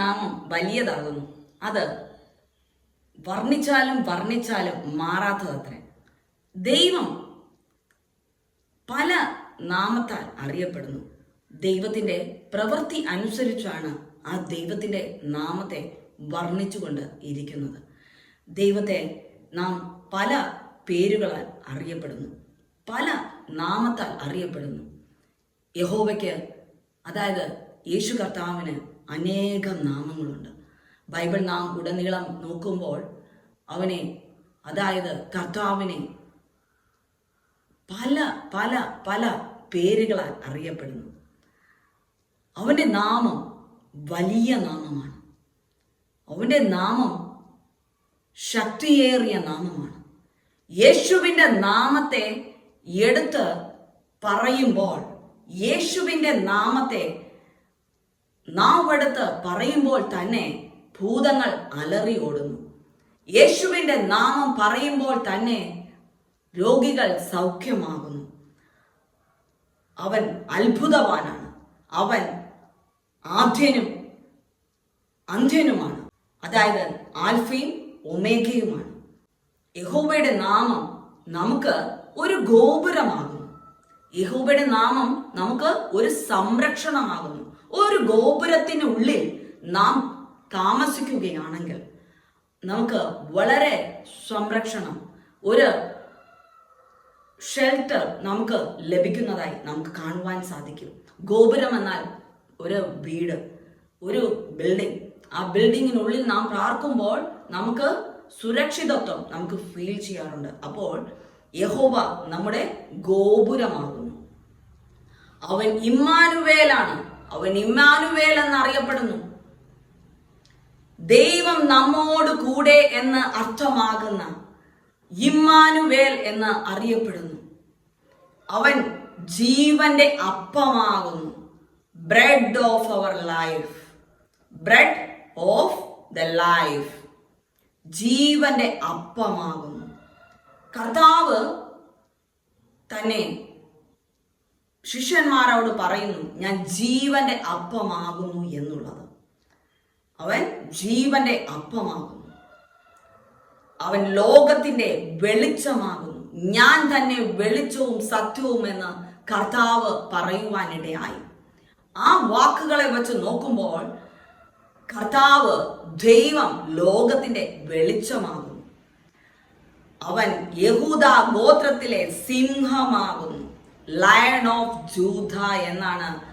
നാമം വലിയതാകുന്നു. അത് വർണിച്ചാലും വർണിച്ചാലും മാറാത്തതത്രേ ദൈവം പല നാമത്താൽ അറിയപ്പെടുന്നു. ദൈവത്തിന്റെ പ്രവൃത്തി അനുസരിച്ചാണ് ആ ദൈവത്തിന്റെ നാമത്തെ വർണിച്ചുകൊണ്ട് ഇരിക്കുന്നത്. ദൈവത്തെ നാം പല പേരുകളാൽ അറിയപ്പെടുന്നു. പല നാമത്താൽ അറിയപ്പെടുന്നു. യഹോവയ്ക്ക് അതായത് യേശു കർത്താവിന് അനേകം നാമങ്ങളുണ്ട്. ബൈബിൾ നാം ഉടനീളം നോക്കുമ്പോൾ അവനെ അതായത് കർത്താവിനെ പല പല പല പേരുകളാൽ അറിയപ്പെടുന്നു. അവന്റെ നാമം വലിയ നാമമാണ്. അവന്റെ നാമം ശക്തിയേറിയ നാമമാണ്. യേശുവിന്റെ നാമത്തെ എടുത്ത് പറയുമ്പോൾ യേശുവിന്റെ നാമത്തെ നാവെടുത്ത് പറയുമ്പോൾ തന്നെ ഭൂതങ്ങൾ അലറി ഓടുന്നു. യേശുവിന്റെ നാമം പറയുമ്പോൾ തന്നെ രോഗികൾ സൗഖ്യമാകുന്നു. അവൻ അത്ഭുതവാനാണ്. അവൻ ആദ്യനും അന്ത്യനുമാണ്. അതായത് ആൽഫയും ഒമേഗയുമാണ്. യഹോബയുടെ നാമം നമുക്ക് ഒരു ഗോപുരമാകുന്നു യഹോവയുടെ നാമം നമുക്ക് ഒരു സംരക്ഷണമാകുന്നു. ഒരു ഗോപുരത്തിനുള്ളിൽ നാം താമസിക്കുകയാണെങ്കിൽ നമുക്ക് വളരെ സംരക്ഷണം ഒരു ഷെൽട്ടർ നമുക്ക് ലഭിക്കുന്നതായി നമുക്ക് കാണുവാൻ സാധിക്കും. ഗോപുരം എന്നാൽ ഒരു വീട് ഒരു ബിൽഡിംഗ് ആ ബിൽഡിങ്ങിനുള്ളിൽ നാം പാർക്കുമ്പോൾ നമുക്ക് സുരക്ഷിതത്വം നമുക്ക് ഫീൽ ചെയ്യാറുണ്ട്. അപ്പോൾ യഹോബ നമ്മുടെ ഗോപുരമാകുന്നു. അവൻ ഇമ്മാനുവേലാണ്. അവൻ ഇമ്മാനുവേൽ എന്നറിയപ്പെടുന്നു. ദൈവം നമ്മോട് കൂടെ എന്ന് അർത്ഥമാകുന്ന ഇമ്മാനുവേൽ എന്ന് അറിയപ്പെടുന്നു. അവൻ ജീവന്റെ അപ്പമാകുന്നു. Bread of our life bread of the life ജീവന്റെ അപ്പമാകുന്നു. കർത്താവ് തന്നെ ശിഷ്യന്മാരോട് പറയുന്നു ഞാൻ ജീവന്റെ അപ്പമാകുന്നു എന്നുള്ളത്. അവൻ ജീവന്റെ അപ്പമാകുന്നു. അവൻ ലോകത്തിന്റെ വെളിച്ചമാകുന്നു. ഞാൻ തന്നെ വെളിച്ചവും സത്യവും എന്ന് കർത്താവ് പറയുവാനിടയായി. ആ വാക്കുകളെ വെച്ച് നോക്കുമ്പോൾ കർത്താവ് ദൈവം ലോകത്തിന്റെ വെളിച്ചമാകുന്നു. അവൻ യഹൂദ ഗോത്രത്തിലെ സിംഹമാകുന്നു. ലയൺ ഓഫ് ജൂത എന്നാണ്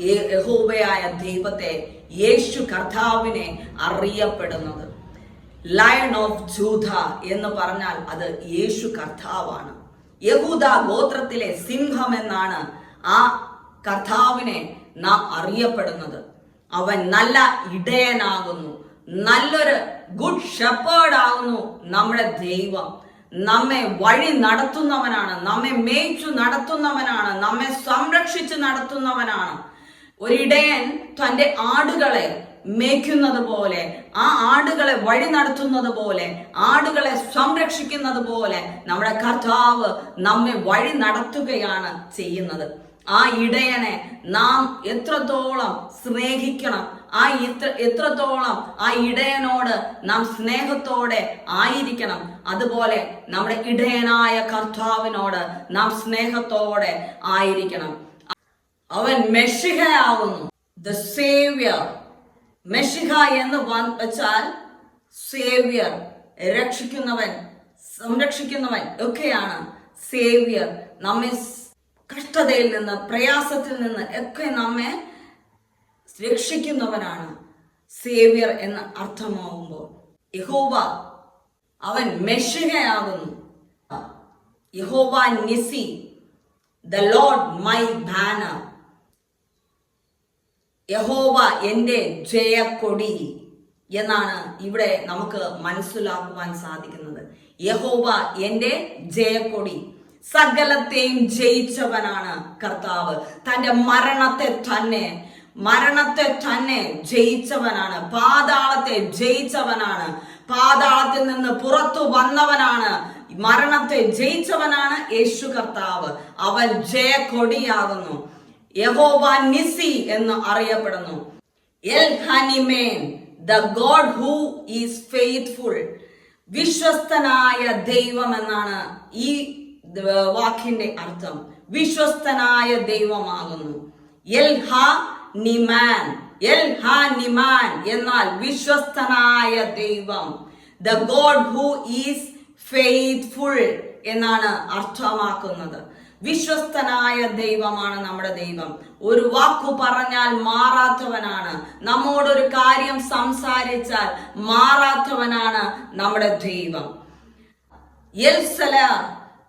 യഹൂബയായ ദൈവത്തെ യേശു കർത്താവിനെ അറിയപ്പെടുന്നത്. ലയൺ ഓഫ് ജൂത എന്ന് പറഞ്ഞാൽ അത് യേശു കർത്താവാണ്. യഹൂദ ഗോത്രത്തിലെ സിംഹം എന്നാണ് ആ കർത്താവിനെ നാം അറിയപ്പെടുന്നത്. അവൻ നല്ല ഇടയനാകുന്നു. നല്ലൊരു ഗുഡ് ഷെപ്പേർഡ് ആകുന്നു നമ്മുടെ ദൈവം. നമ്മെ വഴി നടത്തുന്നവനാണ് നമ്മെ മേയിച്ചു നടത്തുന്നവനാണ് നമ്മെ സംരക്ഷിച്ച് നടത്തുന്നവനാണ്. ഒരിടയൻ തന്റെ ആടുകളെ മേയ്ക്കുന്നത് പോലെ ആ ആടുകളെ വഴി നടത്തുന്നത് പോലെ ആടുകളെ സംരക്ഷിക്കുന്നത് പോലെ നമ്മുടെ കർത്താവ് നമ്മെ വഴി നടത്തുകയാണ് ചെയ്യുന്നത്. ആ ഇടയനെ നാം എത്രത്തോളം സ്നേഹിക്കണം ആ ഇത്ര എത്രത്തോളം ആ ഇടയനോട് നാം സ്നേഹത്തോടെ ആയിരിക്കണം. അതുപോലെ നമ്മുടെ ഇടയനായ കർത്താവിനോട് നാം സ്നേഹത്തോടെ ആയിരിക്കണം. അവൻ മെഷിഹയാകുന്നു. ദ സേവ്യർ മെഷിഹ എന്ന് വെച്ചാൽ സേവ്യർ രക്ഷിക്കുന്നവൻ സംരക്ഷിക്കുന്നവൻ ഒക്കെയാണ് സേവ്യർ നമ്മെ കഷ്ടതയിൽ നിന്ന് പ്രയാസത്തിൽ നിന്ന് ഒക്കെ നമ്മെ രക്ഷിക്കുന്നവനാണ് സേവ്യർ എന്ന് അർത്ഥമാവുമ്പോൾ. യഹോവ അവൻ മെഷിഹയാകുന്നു Jehovah Nissi the Lord my banner. Jehovah എന്റെ ജയക്കൊടി എന്നാണ് ഇവിടെ നമുക്ക് മനസ്സിലാക്കുവാൻ സാധിക്കുന്നത്. യഹോവ എന്റെ ജയക്കൊടി. സകലത്തെയും ജയിച്ചവനാണ് കർത്താവ്. തന്റെ മരണത്തെ തന്നെ മരണത്തെ തന്നെ ജയിച്ചവനാണ് പാതാളത്തെ ജയിച്ചവനാണ് പാതാളത്തിൽ നിന്ന് പുറത്തു വന്നവനാണ്. മരണത്തെ ജയിച്ചവനാണ് യേശു കർത്താവ്. അവൻ ജയക്കൊടിയാകുന്നു. യഹോവ നിസി എന്ന് അറിയപ്പെടുന്നു. El Haneeman the God who is faithful. വിശ്വസ്തനായ ദൈവം എന്നാണ് ഈ വാക്കിന്റെ അർത്ഥം. വിശ്വസ്തനായ ദൈവമാകുന്നു. എൽ ഹ നിമാൻ. എൽ ഹാ നിമാൻ എന്നാൽ വിശ്വസ്തനായ ദൈവം. The God who is faithful എന്നാണ് അർത്ഥമാക്കുന്നത്. വിശ്വസ്തനായ ദൈവമാണ് നമ്മുടെ ദൈവം. ഒരു വാക്കു പറഞ്ഞാൽ മാറാത്തവനാണ്. നമ്മോടൊരു കാര്യം സംസാരിച്ചാൽ മാറാത്തവനാണ് നമ്മുടെ ദൈവം. എൽസല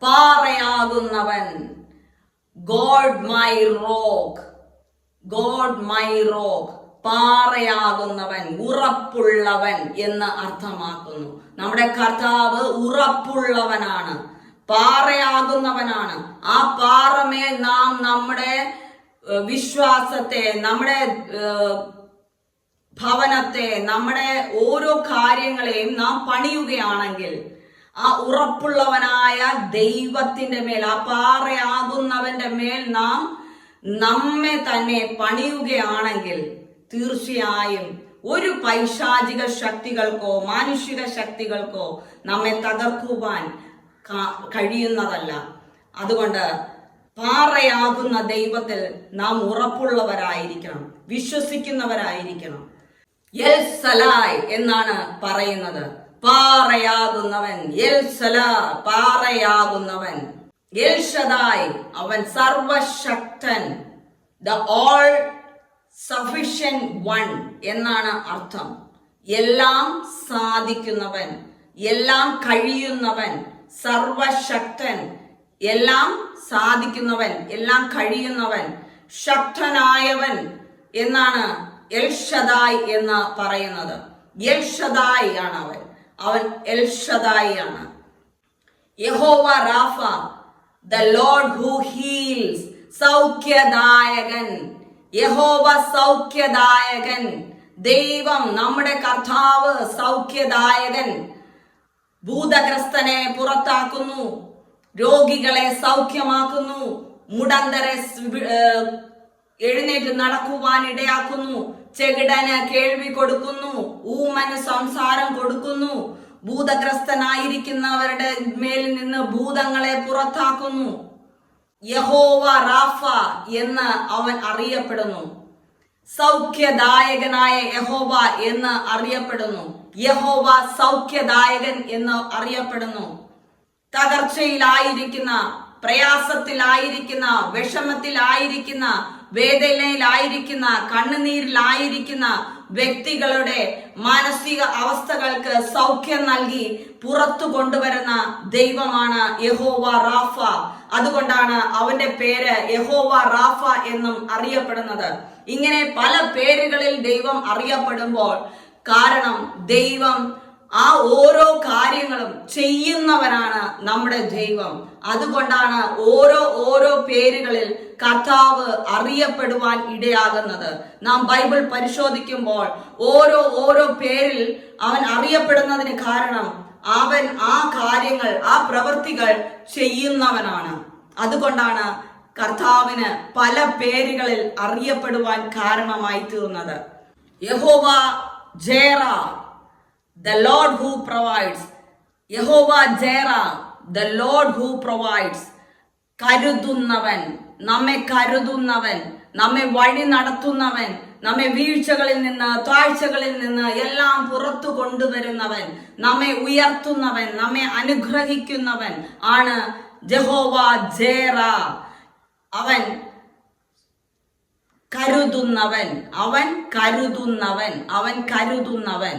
പാറയാകുന്നവൻ. God my rock God my rock പാറയാകുന്നവൻ ഉറപ്പുള്ളവൻ എന്ന് അർത്ഥമാക്കുന്നു. നമ്മുടെ കർത്താവ് ഉറപ്പുള്ളവനാണ് പാറയാകുന്നവനാണ്. ആ പാറമേൽ നാം നമ്മുടെ വിശ്വാസത്തെ നമ്മുടെ ഭവനത്തെ നമ്മുടെ ഓരോ കാര്യങ്ങളെയും നാം പണിയുകയാണെങ്കിൽ ആ ഉറപ്പുള്ളവനായ ദൈവത്തിന്റെ മേൽ ആ പാറയാകുന്നവന്റെ മേൽ നാം നമ്മെ തന്നെ പണിയുകയാണെങ്കിൽ തീർച്ചയായും ഒരു പൈശാചിക ശക്തികൾക്കോ മാനുഷിക ശക്തികൾക്കോ നമ്മെ തകർക്കുവാൻ കഴിയുന്നതല്ല. അതുകൊണ്ട് പാറയാകുന്ന ദൈവത്തിൽ നാം ഉറപ്പുള്ളവരായിരിക്കണം വിശ്വസിക്കുന്നവരായിരിക്കണം. എൽ സലായ് എന്നാണ് പറയുന്നത്. പാറയാകുന്നവൻ എൽ സല പാറയാകുന്നവൻ. അവൻ സർവശക്തൻ ദ ഓൾ സഫിഷ്യൻ വൺ എന്നാണ് അർത്ഥം. എല്ലാം സാധിക്കുന്നവൻ എല്ലാം കഴിയുന്നവൻ സർവശക്തൻ എല്ലാം സാധിക്കുന്നവൻ എല്ലാം കഴിയുന്നവൻ ശക്തനായവൻ എന്നാണ് എൽഷദായ് എന്ന് പറയുന്നത്. എൽഷദായ് ആണ് അവൻ. അവൻ എൽഷദായി ആണ്. Jehovah Rapha the Lord who heals സൗഖ്യദായകൻ. യഹോവ സൗഖ്യദായകൻ. ദൈവം നമ്മുടെ കർത്താവ് സൗഖ്യദായകൻ. ഭൂതഗ്രസ്തനെ പുറത്താക്കുന്നു. രോഗികളെ സൗഖ്യമാക്കുന്നു. മുടന്തരെ എഴുന്നേറ്റ് നടക്കുവാൻ ഇടയാക്കുന്നു. ചെകിടന് കേൾവി കൊടുക്കുന്നു. ഊമന് സംസാരം ഭൂതഗ്രസ്തനായിരിക്കുന്നവരുടെ മേൽ നിന്ന് ഭൂതങ്ങളെ പുറത്താക്കുന്നു. യഹോവ റാഫ എന്ന് അവൻ അറിയപ്പെടുന്നു. സൗഖ്യദായകനായ യഹോവ എന്ന് അറിയപ്പെടുന്നു. യഹോവ സൗഖ്യദായകൻ എന്ന് അറിയപ്പെടുന്നു. തകർച്ചയിലായിരിക്കുന്ന പ്രയാസത്തിലായിരിക്കുന്ന വിഷമത്തിലായിരിക്കുന്ന വേദനയിലായിരിക്കുന്ന കണ്ണുനീരിലായിരിക്കുന്ന വ്യക്തികളുടെ മാനസിക അവസ്ഥകൾക്ക് സൗഖ്യം നൽകി പുറത്തു കൊണ്ടുവരുന്ന ദൈവമാണ് യഹോവ റാഫ. അതുകൊണ്ടാണ് അവന്റെ പേര് യഹോവ റാഫ എന്നും അറിയപ്പെടുന്നത്. ഇങ്ങനെ പല പേരുകളിൽ ദൈവം അറിയപ്പെടുമ്പോൾ കാരണം ദൈവം ആ ഓരോ കാര്യങ്ങളും ചെയ്യുന്നവനാണ് നമ്മുടെ ദൈവം. അതുകൊണ്ടാണ് ഓരോ ഓരോ പേരുകളിൽ കർത്താവ് അറിയപ്പെടുവാൻ ഇടയാകുന്നത്. നാം ബൈബിൾ പരിശോധിക്കുമ്പോൾ ഓരോ ഓരോ പേരിൽ അവൻ അറിയപ്പെടുന്നതിന് കാരണം അവൻ ആ കാര്യങ്ങൾ ആ പ്രവൃത്തികൾ ചെയ്യുന്നവനാണ്. അതുകൊണ്ടാണ് കർത്താവിന് പല പേരുകളിൽ അറിയപ്പെടുവാൻ കാരണമായി തീർന്നത് Jehovah Jireh the Lord who provides Jehovah Jireh the Lord who provides കരുതുന്നവൻ നമ്മെ കരുതുന്നവൻ നമ്മെ വഴി നടത്തുന്നവൻ നമ്മെ വീഴ്ചകളിൽ നിന്ന് താഴ്ചകളിൽ നിന്ന് എല്ലാം പുറത്തു കൊണ്ടുവരുന്നവൻ നമ്മെ ഉയർത്തുന്നവൻ നമ്മെ അനുഗ്രഹിക്കുന്നവൻ ആണ് ജഹോവ ജേറ. അവൻ കരുതുന്നവൻ അവൻ കരുതുന്നവൻ അവൻ കരുതുന്നവൻ.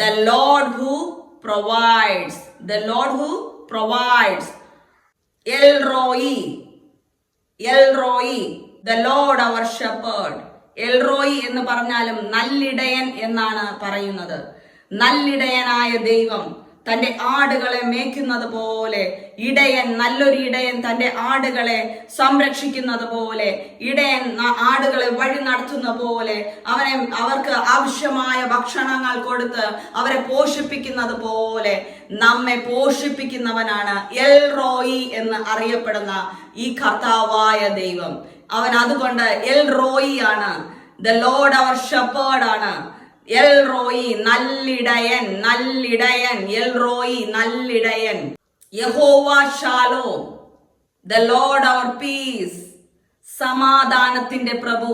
The Lord who provides the Lord who provides El Roi El Roi the Lord our shepherd El Roi എന്ന് പറഞ്ഞാലും നല്ലിടയൻ എന്നാണ് പറയുന്നത്. നല്ലിടയനായ ദൈവം. തന്റെ ആടുകളെ മേയ്ക്കുന്നത് പോലെ ഇടയൻ നല്ലൊരു ഇടയൻ തന്റെ ആടുകളെ സംരക്ഷിക്കുന്നത് പോലെ ഇടയൻ ആടുകളെ വഴി നടത്തുന്ന പോലെ അവനെ അവർക്ക് ആവശ്യമായ ഭക്ഷണങ്ങൾ കൊടുത്ത് അവരെ പോഷിപ്പിക്കുന്നത് പോലെ നമ്മെ പോഷിപ്പിക്കുന്നവനാണ് എൽ റോയി എന്ന് അറിയപ്പെടുന്ന ഈ കർത്താവായ ദൈവം. അവൻ അതുകൊണ്ട് എൽ റോയി ആണ് ദ ലോഡ് അവർ ഷെപ്പേർഡ് ആണ്. എൽ റോയി നല്ലിടയൻ നല്ലിടയൻ L Roy നല്ലിടയൻ. Jehovah Shalom the Lord our peace സമാധാനത്തിന്റെ പ്രഭു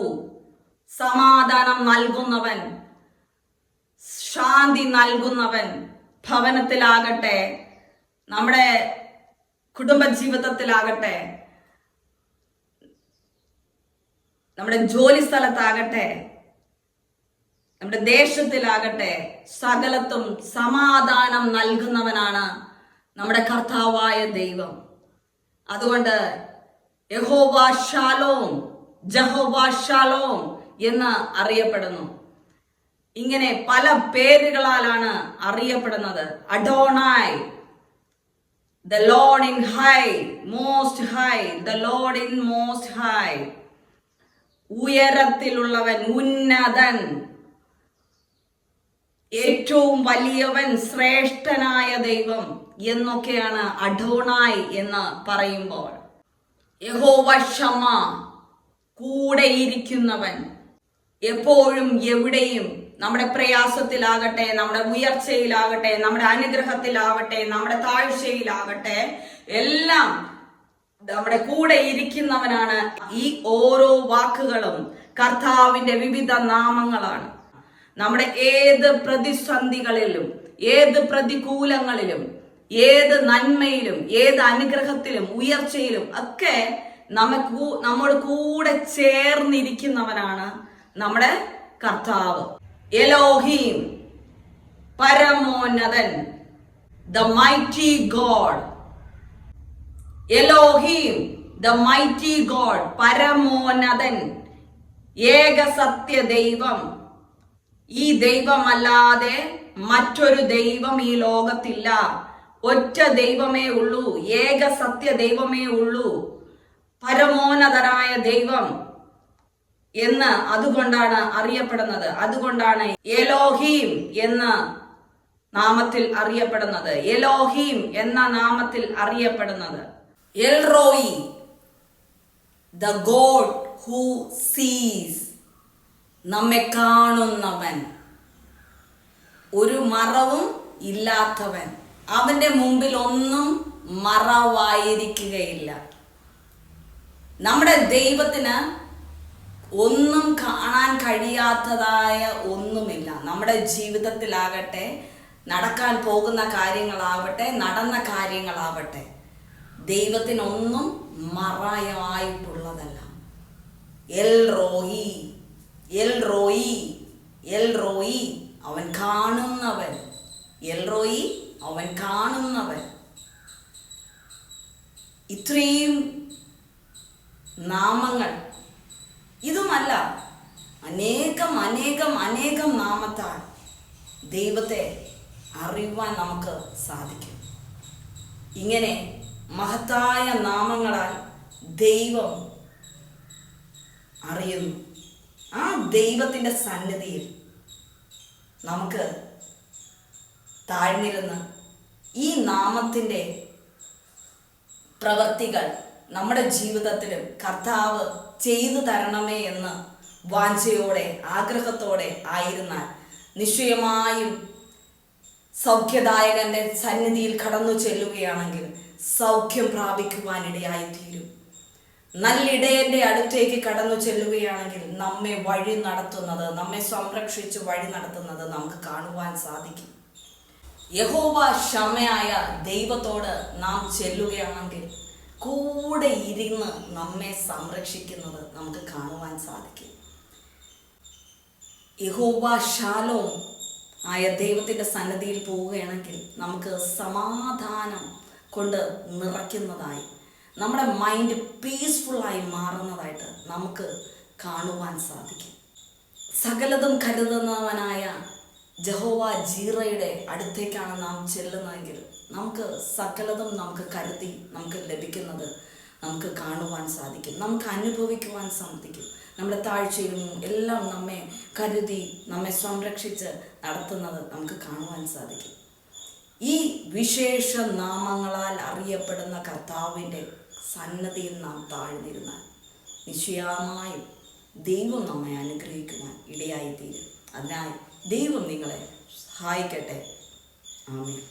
സമാധാനം നൽകുന്നവൻ ശാന്തി നൽകുന്നവൻ ഭവനത്തിലാകട്ടെ നമ്മുടെ കുടുംബജീവിതത്തിലാകട്ടെ നമ്മുടെ ജോലി സ്ഥലത്താകട്ടെ നമ്മുടെ ദേശത്തിലാകട്ടെ സകലത്തും സമാധാനം നൽകുന്നവനാണ് നമ്മുടെ കർത്താവായ ദൈവം. അതുകൊണ്ട് യഹോവ ഷാലോം ഷാലോം എന്ന് അറിയപ്പെടുന്നു. ഇങ്ങനെ പല പേരുകളാലാണ് അറിയപ്പെടുന്നത്. Adonai the Lord in high most high the Lord in most high. ഉയരത്തിലുള്ളവൻ ഉന്നതൻ ഏറ്റവും വലിയവൻ ശ്രേഷ്ഠനായ ദൈവം എന്നൊക്കെയാണ് അഡോണായ് എന്ന് പറയുമ്പോൾ. യഹോവ ക്ഷമ കൂടെയിരിക്കുന്നവൻ. എപ്പോഴും എവിടെയും നമ്മുടെ പ്രയാസത്തിലാകട്ടെ നമ്മുടെ ഉയർച്ചയിലാകട്ടെ നമ്മുടെ അനുഗ്രഹത്തിലാവട്ടെ നമ്മുടെ താഴ്ചയിലാകട്ടെ എല്ലാം നമ്മുടെ കൂടെ ഇരിക്കുന്നവനാണ് ഈ ഓരോ വാക്കുകളും കർത്താവിന്റെ വിവിധ നാമങ്ങളാണ്. നമ്മുടെ ഏത് പ്രതിസന്ധികളിലും ഏത് പ്രതികൂലങ്ങളിലും ഏത് നന്മയിലും ഏത് അനുഗ്രഹത്തിലും ഉയർച്ചയിലും ഒക്കെ നമുക്ക് നമ്മോട് കൂടെ ചേർന്നിരിക്കുന്നവനാണ് നമ്മുടെ കർത്താവ്. Elohim പരമോന്നതൻ the mighty God Elohim the mighty God പരമോന്നതൻ ഏക സത്യ ദൈവം ഈ ദൈവമല്ലാതെ മറ്റൊരു ദൈവം ഈ ലോകത്തില്ല. ഒറ്റ ദൈവമേ ഉള്ളൂ ഏക സത്യ ദൈവമേ ഉള്ളൂ പരമോന്നതനായ ദൈവം എന്ന് അതുകൊണ്ടാണ് അറിയപ്പെടുന്നത്. അതുകൊണ്ടാണ് എലോഹീം എന്ന നാമത്തിൽ അറിയപ്പെടുന്നത്. എലോഹീം എന്ന നാമത്തിൽ അറിയപ്പെടുന്നത്. El Roi the God who sees. നമ്മെ കാണുന്നവൻ. ഒരു മറവും ഇല്ലാത്തവൻ. അവന്റെ മുമ്പിൽ ഒന്നും മറവായിരിക്കുകയില്ല. നമ്മുടെ ദൈവത്തിന് ഒന്നും കാണാൻ കഴിയാത്തതായ ഒന്നുമില്ല. നമ്മുടെ ജീവിതത്തിലാകട്ടെ നടക്കാൻ പോകുന്ന കാര്യങ്ങളാവട്ടെ നടന്ന കാര്യങ്ങളാവട്ടെ ദൈവത്തിനൊന്നും മറയായിട്ടുള്ളതല്ല El Roi El Roi El Roi അവൻ കാണുന്നവൻ. എൽ റോയി അവൻ കാണുന്നവൻ. ഇത്രയും നാമങ്ങൾ. ഇതുമല്ല അനേകം അനേകം അനേകം നാമത്താൽ ദൈവത്തെ അറിയുവാൻ നമുക്ക് സാധിക്കും. ഇങ്ങനെ മഹത്തായ നാമങ്ങളാൽ ദൈവം അറിയുന്നു. ആ ദൈവത്തിന്റെ സന്നിധിയിൽ നമുക്ക് താഴ്ന്നിരുന്ന് ഈ നാമത്തിന്റെ പ്രവൃത്തികൾ നമ്മുടെ ജീവിതത്തിലും കർത്താവ് ചെയ്തു തരണമേ എന്ന് വാഞ്ചയോടെ ആഗ്രഹത്തോടെ ആയിരുന്നാൽ നിശ്ചയമായും സൗഖ്യദായകന്റെ സന്നിധിയിൽ കടന്നു ചെല്ലുകയാണെങ്കിൽ സൗഖ്യം പ്രാപിക്കുവാനിടയായി തീരും നല്ലിടയന്റെ അടുത്തേക്ക് കടന്നു ചെല്ലുകയാണെങ്കിൽ നമ്മെ വഴി നടത്തുന്നത് നമ്മെ സംരക്ഷിച്ച് വഴി നടത്തുന്നത് നമുക്ക് കാണുവാൻ സാധിക്കും. യഹോവ ക്ഷമയായ ദൈവത്തോട് നാം ചെല്ലുകയാണെങ്കിൽ കൂടെ ഇരുന്ന് നമ്മെ സംരക്ഷിക്കുന്നത് നമുക്ക് കാണുവാൻ സാധിക്കും. യഹോവ ശാലോ ആയ ദൈവത്തിന്റെ സന്നദ്ധിയിൽ പോവുകയാണെങ്കിൽ നമുക്ക് സമാധാനം കൊണ്ട് നിറയ്ക്കുന്നതായി നമ്മുടെ മൈൻഡ് പീസ്ഫുള്ളായി മാറുന്നതായിട്ട് നമുക്ക് കാണുവാൻ സാധിക്കും. സകലതും കരുതുന്നവനായ ജഹോവ ജീറയുടെ അടുത്തേക്കാണ് നാം ചെല്ലുന്നതെങ്കിൽ നമുക്ക് സകലതും നമുക്ക് കരുതി നമുക്ക് ലഭിക്കുന്നത് നമുക്ക് കാണുവാൻ സാധിക്കും. നമുക്ക് അനുഭവിക്കുവാൻ സാധിക്കും. നമ്മുടെ താഴ്ചയിലും എല്ലാം നമ്മെ കരുതി നമ്മെ സംരക്ഷിച്ച് നടത്തുന്നത് നമുക്ക് കാണുവാൻ സാധിക്കും. ഈ വിശേഷ നാമങ്ങളാൽ അറിയപ്പെടുന്ന കർത്താവിന്റെ സന്നദ്ധിയിൽ നാം താഴ്ന്നിരുന്നാൽ നിശ്ചയമായും ദൈവം നമ്മെ അനുഗ്രഹിക്കുവാൻ ഇടയായിത്തീരും. അതിനായി ദൈവം നിങ്ങളെ സഹായിക്കട്ടെ. ആമേ